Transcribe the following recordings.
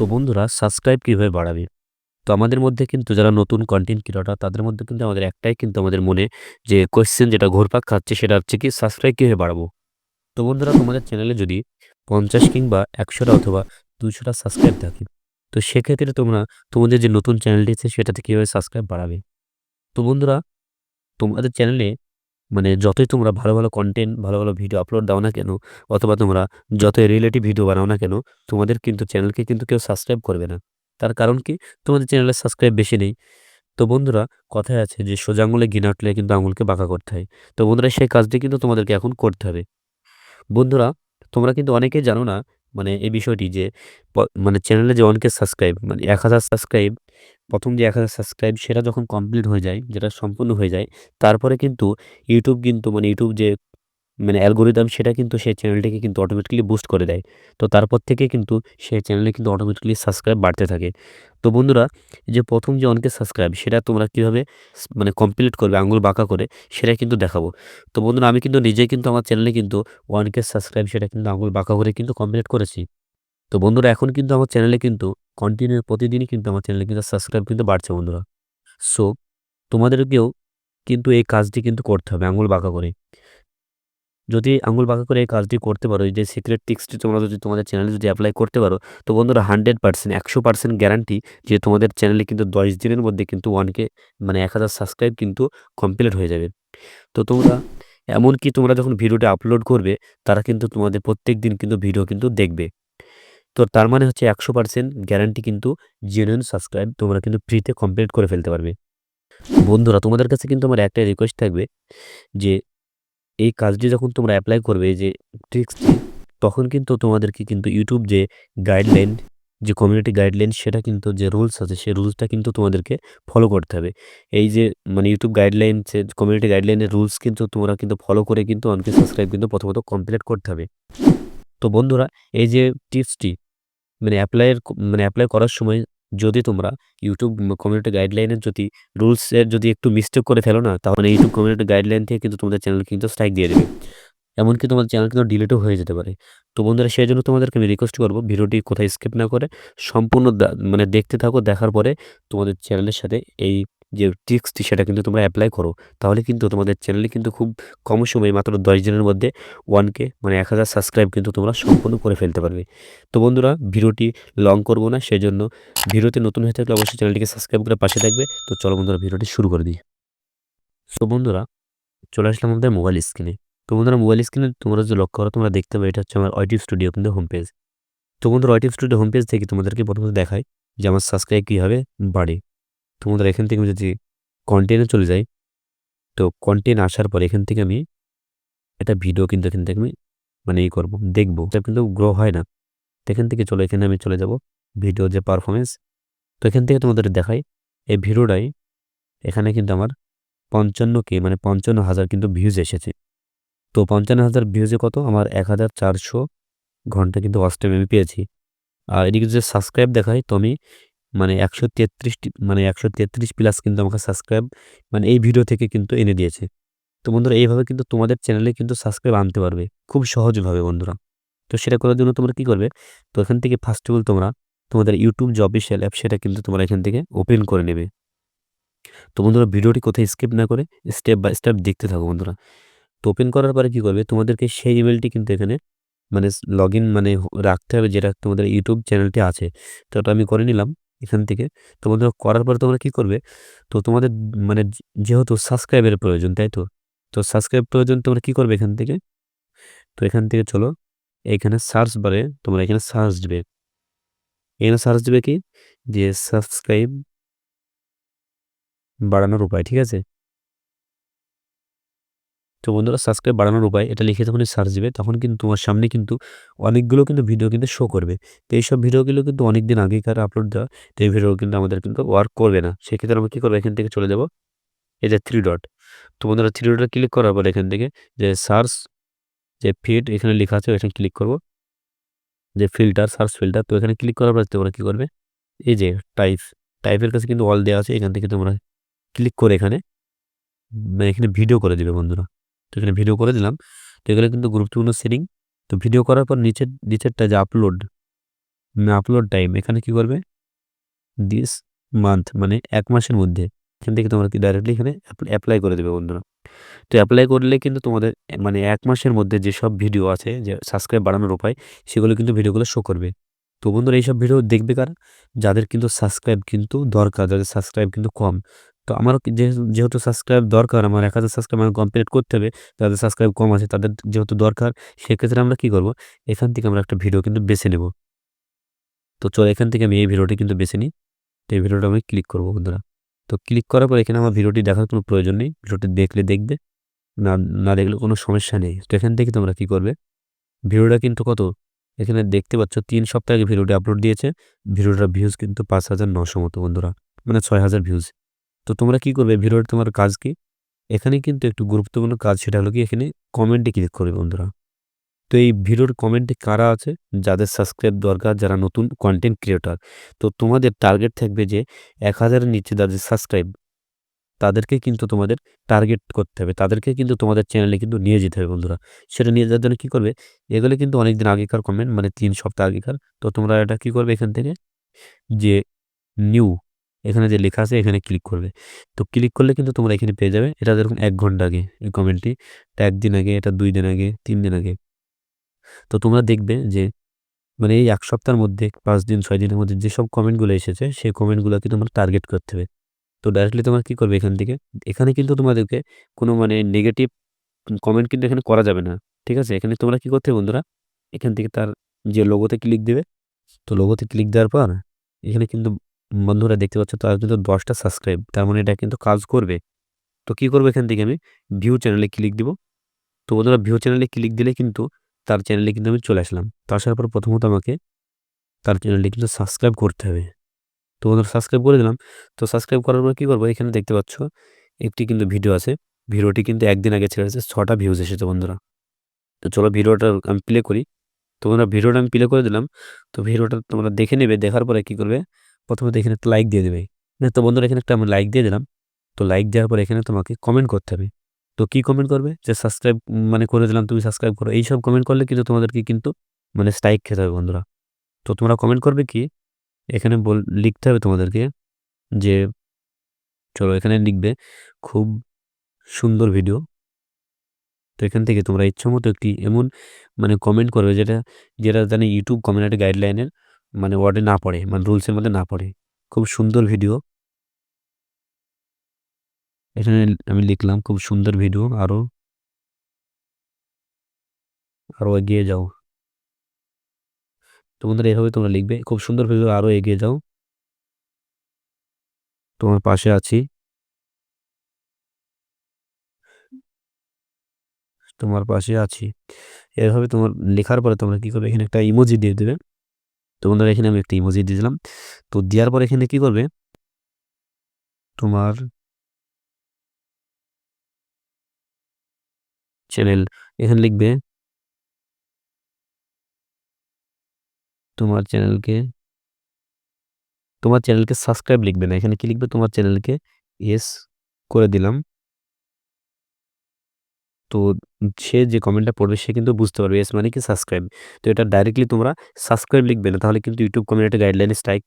So বন্ধুরা subscribe কীভাবে বাড়াবে? তো আমাদের মধ্যে কিন্তু যারা নতুন কন্টেন্ট ক্রিয়েটর তাদের মধ্যে কিন্তু আমাদের একটাই কিন্তু আমাদের মনে যে কোয়েশ্চেন যেটা ঘোরপাক খাচ্ছে, সেটা হচ্ছে কি সাবস্ক্রাইব কীভাবে বাড়াবো? তো বন্ধুরা, তোমাদের চ্যানেলে যদি পঞ্চাশ কিংবা একশোটা অথবা দুশোটা সাবস্ক্রাইব থাকে, তো সেক্ষেত্রে তোমরা, তোমাদের যে নতুন চ্যানেলটি আছে, সেটাতে কীভাবে সাবস্ক্রাইব বাড়াবে? তো বন্ধুরা, তোমাদের চ্যানেলে মানে যতই তোমরা ভালো ভালো কন্টেন্ট ভালো ভালো ভিডিও আপলোড দাও না কেন, অথবা তোমরা যতই রিলেটিভ ভিডিও বানাও না কেন, তোমাদের কিন্তু চ্যানেলকে কিন্তু কেউ সাবস্ক্রাইব করবে না। তার কারণ কি? তোমাদের চ্যানেলের সাবস্ক্রাইব বেশি নেই। তো বন্ধুরা, কথায় আছে যে সোজা আঙুলে গিনা উঠলে কিন্তু আঙুলকে বাঁকা করতে হয়। তো বন্ধুরা, সেই কাজটি কিন্তু তোমাদেরকে এখন করতে হবে। বন্ধুরা, তোমরা কিন্তু অনেকেই জানো না মানে এই বিষয়টি যে মানে চ্যানেলে যে অনেকের সাবস্ক্রাইব মানে এক হাজার সাবস্ক্রাইব প্রথম যে এক হাজার সাবস্ক্রাইব সেটা যখন কমপ্লিট হয়ে যায়, যেটা সম্পূর্ণ হয়ে যায়, তারপরে কিন্তু ইউটিউব কিন্তু মানে ইউটিউব যে মানে অ্যালগোরিদম সেটা কিন্তু সেই চ্যানেলটিকে কিন্তু অটোমেটিক্যালি বুস্ট করে দেয়। তো তারপর থেকে কিন্তু সেই চ্যানেলে কিন্তু অটোমেটিক্যালি সাবস্ক্রাইব বাড়তে থাকে। তো বন্ধুরা যে প্রথম যে অনেকের সাবস্ক্রাইব সেটা তোমরা কীভাবে মানে কমপ্লিট করবে আঙুল বাঁকা করে সেটা কিন্তু দেখাবো। তো বন্ধুরা, আমি কিন্তু নিজেই কিন্তু আমার চ্যানেলে কিন্তু ওয়ানকে সাবস্ক্রাইব সেটা কিন্তু আঙুল বাঁকা করে কিন্তু কমপ্লিট করেছি। তো বন্ধুরা, এখন কিন্তু আমার চ্যানেলে কিন্তু কন্টিনিউ প্রতিদিনই কিন্তু আমার চ্যানেলে কিন্তু সাবস্ক্রাইব কিন্তু বাড়ছে, বন্ধুরা। সো তোমাদেরকেও কিন্তু এই কাজটি কিন্তু করতে হবে, আঙুল বাঁকা করে। যদি আঙুল বাঁকা করে এই কাজটি করতে পারো যে সিক্রেট টিক্সটি তোমরা যদি তোমাদের চ্যানেলে যদি অ্যাপ্লাই করতে পারো, তো বন্ধুরা হান্ড্রেড পার্সেন্ট একশো পার্সেন্ট গ্যারান্টি যে তোমাদের চ্যানেলে কিন্তু দশ দিনের মধ্যে কিন্তু ওয়ানকে মানে এক হাজার সাবস্ক্রাইব কিন্তু কমপ্লিট হয়ে যাবে। তো তোমরা, এমনকি তোমরা যখন ভিডিওটা আপলোড করবে, তারা কিন্তু তোমাদের প্রত্যেক দিন কিন্তু ভিডিও কিন্তু দেখবে। তো তার মানে হচ্ছে একশো পার্সেন্ট গ্যারান্টি কিন্তু জেনুইন সাবস্ক্রাইব তোমরা কিন্তু ফ্রিতে কমপ্লিট করে ফেলতে পারবে। বন্ধুরা, তোমাদের কাছে কিন্তু আমার একটাই রিকোয়েস্ট থাকবে যে, এই কাজটি যখন তোমরা অ্যাপ্লাই করবে যে ট্রিক্সটি তখন কিন্তু তোমাদেরকে কিন্তু ইউটিউব যে গাইডলাইন যে কমিউনিটি গাইডলাইন সেটা কিন্তু যে রুলস আছে, সেই রুলসটা কিন্তু তোমাদেরকে ফলো করতে হবে। এই যে মানে ইউটিউব গাইডলাইন যে কমিউনিটি গাইডলাইনের রুলস কিন্তু তোমরা কিন্তু ফলো করে কিন্তু অনকে সাবস্ক্রাইব কিন্তু প্রথমত কমপ্লিট করতে হবে। তো বন্ধুরা, এই যে টিপসটি মানে অ্যাপ্লাইয়ের মানে অ্যাপ্লাই করার সময় যদি তোমরা ইউটিউব কমিউনিটি গাইডলাইনের যদি রুলসের যদি একটু মিস্টেক করে ফেলো না, তাহলে ইউটিউব কমিউনিটি গাইডলাইন থেকে কিন্তু তোমাদের চ্যানেল কিন্তু স্ট্রাইক দিয়ে দেবে। এমনকি তোমার চ্যানেল কিন্তু ডিলিটও হয়ে যেতে পারে। তো বন্ধুরা, সেই জন্য তোমাদেরকে আমি রিকোয়েস্ট করব ভিডিওটি কোথায় স্কিপ না করে, সম্পূর্ণ মানে দেখতে থাকো, দেখার পরে তোমাদের চ্যানেলের সাথে এই যে ট্রিক্সটি সেটা কিন্তু তোমরা অ্যাপ্লাই করো। তাহলে কিন্তু তোমাদের চ্যানেলে কিন্তু খুব কম সময়ে মাত্র দশ দিনের মধ্যে ওয়ানকে মানে এক হাজার সাবস্ক্রাইব কিন্তু তোমরা সম্পূর্ণ করে ফেলতে পারবে। তো বন্ধুরা, ভিডিওটি লং করব না, সেজন্য ভিডিওতে নতুন হয়ে থাকলে অবশ্যই চ্যানেলটিকে সাবস্ক্রাইব করে পাশে থাকবে। তো চলো বন্ধুরা, ভিডিওটি শুরু করে দিই। তো বন্ধুরা, চলে আসলাম আমাদের মোবাইল স্ক্রিনে তো বন্ধুরা মোবাইল স্ক্রিনে তোমরা যে লক্ষ্য করো, তোমরা দেখতে পাবে এটা হচ্ছে আমার অয়টিভ স্টুডিও কিন্তু হোম পেজ তো বন্ধুরা অয়টিভ স্টুডিও হোম পেজ থেকে তোমাদেরকে প্রথমত দেখায় যে আমার সাবস্ক্রাইব কীভাবে বাড়ে। তোমাদের এখান থেকে আমি যদি কন্টেন্টে চলে যাই, তো কন্টেন্ট আসার পর এখান থেকে আমি একটা ভিডিও কিন্তু এখান থেকে আমি মানে ই করব, দেখব। এটা কিন্তু গ্রো হয় না। এখান থেকে চলো, এখানে আমি চলে যাব ভিডিও যে পারফরমেন্স তো এখান থেকে তোমাদের দেখাই, এই ভিডিওটাই এখানে কিন্তু আমার পঞ্চান্ন কে মানে পঞ্চান্ন হাজার কিন্তু ভিউজ এসেছে। তো পঞ্চান্ন হাজার ভিউজে কত? আমার এক হাজার চারশো ঘণ্টা কিন্তু ওয়াচ টাইম আমি পেয়েছি। আর এদিকে যে সাবস্ক্রাইব দেখাই, তো আমি মানে একশো তেত্রিশটি মানে একশো তেত্রিশ প্লাস কিন্তু আমাকে সাবস্ক্রাইব মানে এই ভিডিও থেকে কিন্তু এনে দিয়েছে। তো বন্ধুরা, এইভাবে কিন্তু তোমাদের চ্যানেলে কিন্তু সাবস্ক্রাইব আনতে পারবে, খুব সহজভাবে বন্ধুরা। তো সেটা করার জন্য তোমরা কী করবে, তো এখান থেকে ফার্স্ট অফ অল তোমরা তোমাদের ইউটিউব যে অফিসিয়াল অ্যাপ সেটা কিন্তু তোমরা এখান থেকে ওপেন করে নেবে। তো বন্ধুরা, ভিডিওটি কোথায় স্কিপ না করে স্টেপ বাই স্টেপ দেখতে থাকো বন্ধুরা। তো ওপেন করার পরে কী করবে, তোমাদেরকে সেই ইমেলটি কিন্তু এখানে মানে লগ মানে রাখতে হবে, যেটা তোমাদের ইউটিউব চ্যানেলটি আছে। তো ওটা আমি করে নিলাম। এখান থেকে। তো বন্ধুরা, করার পরে তোমরা কী করবে? তো তোমাদের মানে যেহেতু সাবস্ক্রাইবের প্রয়োজন, তাই তো? তো সাবস্ক্রাইব প্রয়োজন তোমরা কী করবে এখান থেকে? তো এখান থেকে চলো এইখানে সার্চ বারে তোমরা এখানে সার্চ দেবে। এখানে সার্চ দেবে কি? যে সাবস্ক্রাইব বাড়ানোর উপায়, ঠিক আছে? তো বন্ধুরা সাবস্ক্রাইব বাড়ানোর উপায়, এটা লিখে যখন সার্চ দিবে, তখন কিন্তু তোমার সামনে কিন্তু অনেকগুলো কিন্তু ভিডিও কিন্তু শো করবে। তো এইসব ভিডিওগুলো কিন্তু অনেক দিন আগেকার আপলোড দেওয়া, তো এই ভিডিও কিন্তু আমাদের কিন্তু ওয়ার্ক করবে না। সেক্ষেত্রে আমরা কী করব? এখান থেকে চলে যাব। এই যে থ্রি ডট তো বন্ধুরা থ্রি ডটে ক্লিক করার পর এখান থেকে যে সার্চ যে ফিড এখানে লেখা আছে এখানে ক্লিক করব। যে ফিল্টার সার্চ ফিল্টার তো এখানে ক্লিক করার পর তোমরা কী করবে? এই যে টাইপ টাইপের কাছে কিন্তু অল দেওয়া আছে, এখান থেকে তোমরা ক্লিক করে এখানে এখানে ভিডিও করে দেবে বন্ধুরা। তো এখানে ভিডিও করে দিলাম। তো এগুলো কিন্তু গুরুত্বপূর্ণ সেটিং তো ভিডিও করার পর নিচের, নিচেরটা যে আপলোড আপলোড টাইম এখানে কি করবে? দিস মান্থ মানে এক মাসের মধ্যে। এখান থেকে তোমরা কি ডাইরেক্টলি এখানে অ্যাপ্লাই করে দেবে বন্ধুরা। তো অ্যাপ্লাই করলে কিন্তু তোমাদের মানে এক মাসের মধ্যে যেসব ভিডিও আছে, যে সাবস্ক্রাইব বাড়ানোর উপায়, সেগুলো কিন্তু ভিডিওগুলো শো করবে। তো বন্ধুরা এইসব ভিডিও দেখবে কারা? যাদের কিন্তু সাবস্ক্রাইব কিন্তু দরকার, যাদের সাবস্ক্রাইব কিন্তু কম। তো আমারও যেহেতু সাবস্ক্রাইব দরকার, আমার এক হাজার সাবস্ক্রাইব আমার কমপ্লিট করতে হবে, যাদের সাবস্ক্রাইব কম আছে তাদের যেহেতু দরকার, সেক্ষেত্রে আমরা কি করব? এখান থেকে আমরা একটা ভিডিও কিন্তু বেছে নেব। তো চলো এখান থেকে আমি এই ভিডিওটি কিন্তু বেছে নিই। তো এই ভিডিওটা আমি ক্লিক করব বন্ধুরা। তো ক্লিক করার পর এখানে আমার ভিডিওটি দেখার কোনো প্রয়োজন নেই। ভিডিওটি দেখলে দেখবে, না না দেখলে কোনো সমস্যা নেই। তো এখান থেকে তোমরা কি করবে? ভিডিওটা কিন্তু কত? এখানে দেখতে পাচ্ছ তিন সপ্তাহ আগে ভিডিওটি আপলোড দিয়েছে। ভিডিওটার ভিউজ কিন্তু পাঁচ হাজার নশো মতো বন্ধুরা মানে ছয় হাজার ভিউজ তো তোমরা কি করবে? ভিডিওটা তোমার কাজ কি? এখানে কিন্তু একটু গুরুত্বপূর্ণ কাজ সেটা হলো কি এখানে কমেন্টে ক্লিক করবে বন্ধুরা। তো এই ভিডিওর কমেন্টে কারা আছে? যাদের সাবস্ক্রাইব দরকার, যারা নতুন কন্টেন্ট ক্রিয়েটার তো তোমাদের টার্গেট থাকবে যে এক হাজারের নিচে যাদের সাবস্ক্রাইব তাদেরকে কিন্তু তোমাদের টার্গেট করতে হবে। তাদেরকে কিন্তু তোমাদের চ্যানেলে কিন্তু নিয়ে যেতে হবে বন্ধুরা। সেটা নিয়ে যাওয়ার জন্য কী করবে? এগুলো কিন্তু অনেকদিন আগেকার কমেন্ট মানে তিন সপ্তাহ আগেকার। তো তোমরা এটা কী করবে এখান থেকে? যে নিউ এখানে যে লেখা আছে, এখানে ক্লিক করবে। তো ক্লিক করলে কিন্তু তোমরা এখানে পেয়ে যাবে। এটা যেরকম এক ঘণ্টা আগে এই কমেন্টটি এটা একদিন আগে, এটা দুই দিন আগে, তিন দিন আগে। তো তোমরা দেখবে যে মানে এই এক সপ্তাহের মধ্যে, পাঁচ দিন, ছয় দিনের মধ্যে যেসব কমেন্টগুলো এসেছে, সেই কমেন্টগুলোকে তোমরা টার্গেট করতে হবে। তো ডাইরেক্টলি তোমার কী করবে এখান থেকে? এখানে কিন্তু তোমাদেরকে কোনো মানে নেগেটিভ কমেন্ট কিন্তু এখানে করা যাবে না। ঠিক আছে? এখানে তোমরা কী করতে বন্ধুরা? এখান থেকে তার যে লোগোতে ক্লিক দেবে। তো লোগোতে ক্লিক দেওয়ার পর, এখানে কিন্তু বন্ধুরা দেখতে পাচ্ছ, তার কিন্তু দশটা সাবস্ক্রাইব তার মানে এটা কিন্তু কাজ করবে। তো কী করব এখান থেকে আমি? ভিউ চ্যানেলে ক্লিক দিব। তো বন্ধুরা ভিউ চ্যানেলে ক্লিক দিলে কিন্তু তার চ্যানেলে কিন্তু আমি চলে আসলাম। তো আসার পর প্রথমত আমাকে তার চ্যানেলটি কিন্তু সাবস্ক্রাইব করতে হবে। তো বন্ধুরা সাবস্ক্রাইব করে দিলাম। তো সাবস্ক্রাইব করার পর কী করব? এখানে দেখতে পাচ্ছ, একটি কিন্তু ভিডিও আছে। ভিডিওটি কিন্তু একদিন আগে ছেড়ে আছে ছটা ভিউজ এসেছে বন্ধুরা। তো চলো ভিডিওটা আমি প্লে করি। তো বন্ধুরা ভিডিওটা আমি প্লে করে দিলাম। তো ভিডিওটা তোমরা দেখে নেবে, দেখার পরে কী করবে? প্রথমে তো এখানে একটা লাইক দিয়ে দেবে। তো বন্ধুরা, এখানে একটা আমি লাইক দিয়ে দিলাম। তো লাইক দেওয়ার পর এখানে তোমাকে কমেন্ট করতে হবে। তো কি কমেন্ট করবে? যে সাবস্ক্রাইব মানে করে দিলাম, তুমি সাবস্ক্রাইব করো। এইসব কমেন্ট করলে কিন্তু তোমাদেরকে কিন্তু মানে স্ট্রাইক খেতে হবে বন্ধুরা। তো তোমরা কমেন্ট করবে কি? এখানে বল, লিখতে হবে তোমাদেরকে যে, চলো এখানে লিখবে, খুব সুন্দর ভিডিও তো এখান থেকে তোমরা ইচ্ছা মতো একটি এমন মানে কমেন্ট করবে যেটা যেটা জানি ইউটিউব কমিউনিটি গাইডলাইনের মানে ওয়ার্ডে না পড়ে মানে রুলসের মধ্যে না পড়ে। খুব সুন্দর ভিডিও এখানে আমি লিখলাম, খুব সুন্দর ভিডিও আরও আরও এগিয়ে যাও। তো বন্ধুরা, এভাবে তোমরা লিখবে, খুব সুন্দর ভিডিও আরও এগিয়ে যাও। তোমার পাশে আছি। তোমার পাশে আছি। এভাবে তোমার লেখার পরে তোমরা কী করবে? এখানে একটা ইমোজি দিয়ে দেবে। তো বন্ধুরা, এখানে আমি একটা ইমোজি দিয়ে দিলাম। তো দেওয়ার পর এখানে কি করবে? তোমার চ্যানেল এখানে লিখবে তোমার চ্যানেলকে তোমার চ্যানেলকে সাবস্ক্রাইব লিখবে না। এখানে কি লিখবে? তোমার চ্যানেলকে এস করে দিলাম। তো সে যে কমেন্টটা পড়বে, সে কিন্তু বুঝতে পারবে এস মানে কি সাবস্ক্রাইব তো এটা ডাইরেক্টলি তোমরা সাবস্ক্রাইব লিখবে না, তাহলে কিন্তু ইউটিউব কমিউনিটি গাইডলাইন স্ট্রাইক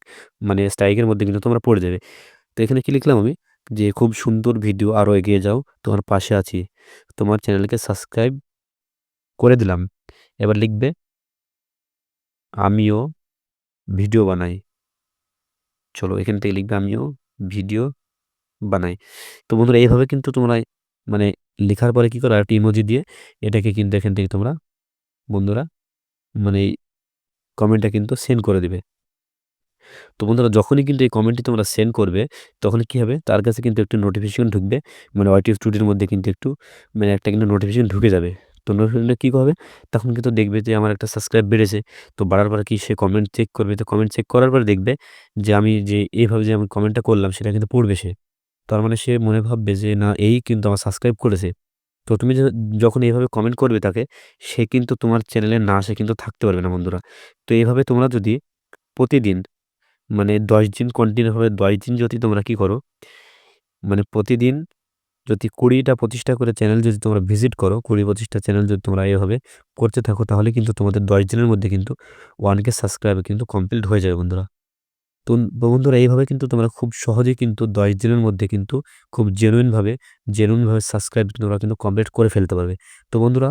মানে স্ট্রাইকের মধ্যে কিন্তু তোমরা পড়ে যাবে। তো এখানে কি লিখলাম আমি? যে খুব সুন্দর ভিডিও আরও এগিয়ে যাও, তোমার পাশে আছি। তোমার চ্যানেলকে সাবস্ক্রাইব করে দিলাম। এবার লিখবে, আমিও ভিডিও বানাই। চলো এখান থেকে লিখবে, আমিও ভিডিও বানাই। তো বন্ধুরা, এইভাবে কিন্তু তোমরা মানে লেখার পরে কি করো একটা ইমোজি দিয়ে এটাকে কিন্তু এখান থেকে তোমরা বন্ধুরা মানে এই কমেন্টটা কিন্তু সেন্ড করে দিবে। তো বন্ধুরা, যখনই কিন্তু এই কমেন্টটি তোমরা সেন্ড করবে, তখন কি হবে? তার কাছে কিন্তু একটু নোটিফিকেশন ঢুকবে মানে ওয়াইটি স্টুডিওর মধ্যে কিন্তু একটু মানে একটা কিন্তু নোটিফিকেশন ঢুকে যাবে। তো নোটিফিকেশনটা কী হবে? তখন কিন্তু দেখবে যে আমার একটা সাবস্ক্রাইব বেড়েছে। তো বাড়ার পরে কি সে কমেন্ট চেক করবে? তো কমেন্ট চেক করার পরে দেখবে যে আমি যে এইভাবে যে আমি কমেন্টটা করলাম, সেটা কিন্তু পড়বে সে। তার মানে সে মনে ভাববে যে না এই কিন্তু আমার সাবস্ক্রাইব করেছে তো তুমি যখন এইভাবে কমেন্ট করবে তাকে সে কিন্তু তোমার চ্যানেলে না সে কিন্তু থাকতে পারবে না বন্ধুরা তো এইভাবে তোমরা যদি প্রতিদিন মানে দশ দিন কন্টিনিউভাবে দশ দিন যদি তোমরা কি করো মানে প্রতিদিন যদি ২০টা ২৫টা করে চ্যানেল যদি তোমরা ভিজিট করো, ২০-২৫টা চ্যানেল যদি তোমরা এভাবে করতে থাকো তাহলে কিন্তু তোমাদের ১০ দিনের মধ্যে কিন্তু 1K সাবস্ক্রাইবার কিন্তু কমপ্লিট হয়ে যাবে বন্ধুরা। তো বন্ধুরা এইভাবে কিন্তু তোমরা খুব সহজেই কিন্তু ১০ দিনের মধ্যে কিন্তু খুব জেনুইন ভাবে জেনুইন ভাবে সাবস্ক্রাইব তোমরা কিন্তু কমপ্লিট করে ফেলতে পারবে। তো বন্ধুরা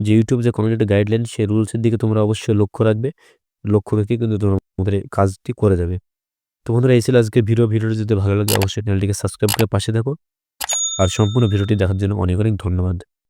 যে ইউটিউব যে কমিউনিটি গাইডলাইন সেই রুলসের দিকে তোমরা অবশ্যই লক্ষ্য রাখবে। লক্ষ্য রেখে কিন্তু তোমাদের কাজটি করে যাবে। তো বন্ধুরা এই ছিল আজকের ভিডিও। ভিডিওটি যদি ভালো লাগে অবশ্যই চ্যানেলটিকে সাবস্ক্রাইব করে পাশে থাকো। আর সম্পূর্ণ ভিডিওটি দেখার জন্য অনেক, অনেক ধন্যবাদ।